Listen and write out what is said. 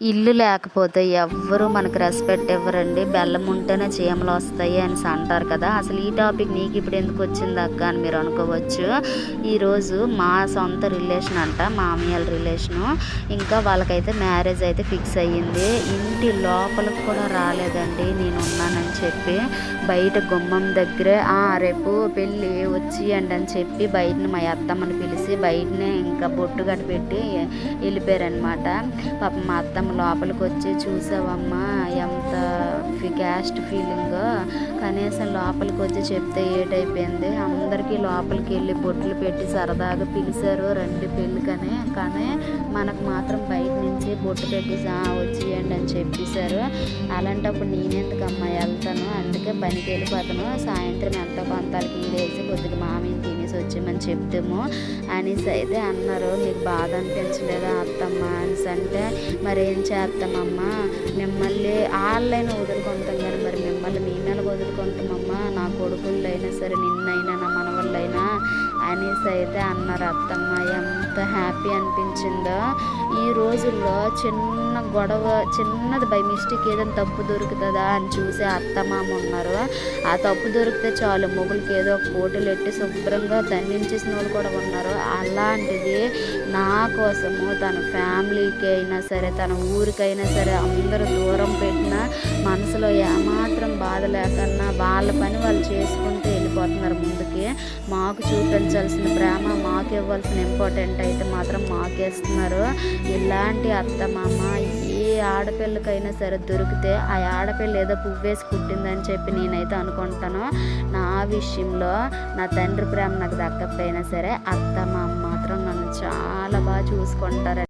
ఇల్లు లేకపోతే ఎవ్వరూ మనకు రెస్పెక్ట్ ఇవ్వరండి. బెల్లం ఉంటేనే చీమలు వస్తాయి అని అంటారు కదా. అసలు ఈ టాపిక్ నీకు ఇప్పుడు ఎందుకు వచ్చింది అక్క అని మీరు అనుకోవచ్చు. ఈరోజు మా సొంత రిలేషన్ అంట మామయ్యల రిలేషను ఇంకా వాళ్ళకైతే మ్యారేజ్ అయితే ఫిక్స్ అయ్యింది. ఇంటి లోపలికి కూడా రాలేదండి. నేను వస్తానని చెప్పి బయట గుమ్మం దగ్గరే "ఆ, రేపు పెళ్ళి వచ్చేయండి అని చెప్పి బయటని మా అత్తమ్మని పిలిచి బయటనే ఇంకా బొట్టు గట్ట పెట్టి వెళ్ళిపోయారనమాట పాపం మా అత్తమ్మ లోపలికి వచ్చి చూసావమ్మా ఎంత క్యాస్ట్ ఫీలింగ్. కనీసం లోపలికి వచ్చి చెప్తే ఏటైపోయింది. అందరికీ లోపలికి వెళ్ళి బొట్లు పెట్టి సరదాగా పిలిచారు రండి పెళ్ళికని. కానీ మనకు మాత్రం బయట నుంచి బొట్టు పెట్టి "ఆ, వచ్చేయండి అని చెప్పేశారు. అలాంటప్పుడు నేనెందుకమ్మా వెళ్తాను అందుకే పనికి వెళ్ళిపోతాను సాయంత్రం ఎంతో కొంతలకి వేసి కొద్దిగా మామయ్య తినేసి వచ్చేయమని చెప్తాము. అనేసి అయితే అన్నారు మీకు బాధ అనిపించలేదా అత్తమ్మ? అనేసి అంటే మరి ఏం చేస్తామమ్మా? మిమ్మల్ని వాళ్ళైనా వదులుకుంటాం కానీ మరి మిమ్మల్ని మేమెలా వదులుకుంటామమ్మా నా కొడుకుళ్ళైనా సరే నిన్నైనా నా మనవాళ్ళైనా. అనేసి అయితే అన్నారు అత్తమ్మ. ఎంత హ్యాపీ అనిపించిందో. ఈ రోజుల్లో చిన్న గొడవ చిన్నది బై మిస్టేక్ ఏదైనా తప్పు దొరుకుతుందా అని చూసే అత్తమామ ఉన్నారు. ఆ తప్పు దొరికితే చాలు మొగులకి ఏదో ఒక పోటీలు ఎట్టి శుభ్రంగా దండించేసిన వాళ్ళు కూడా ఉన్నారు. అలాంటిది నా కోసము తన ఫ్యామిలీకి అయినా సరే తన ఊరికైనా సరే అందరూ దూరం పెట్టినా మనసులో ఏమాత్రం బాధ లేకన్నా వాళ్ళ పని వాళ్ళు చేసుకుంటూ వెళ్ళిపోతున్నారు ముందుకి. మాకు చూపించాల్సిన ప్రేమ మాకు ఇవ్వాల్సిన ఇంపార్టెంట్ అయితే మాత్రం మాకేస్తున్నారు. ఇలాంటి అత్త మామ ఏ ఆడపిల్లకైనా సరే దొరికితే ఆ ఆడపిల్ల ఏదో పువ్వేసి పుట్టిందని చెప్పి నేనైతే అనుకుంటాను. నా విషయంలో నా తండ్రి ప్రేమ నాకు దక్కకపోయినా సరే అత్త మామ మాత్రం నన్ను చాలా బాగా చూసుకుంటారు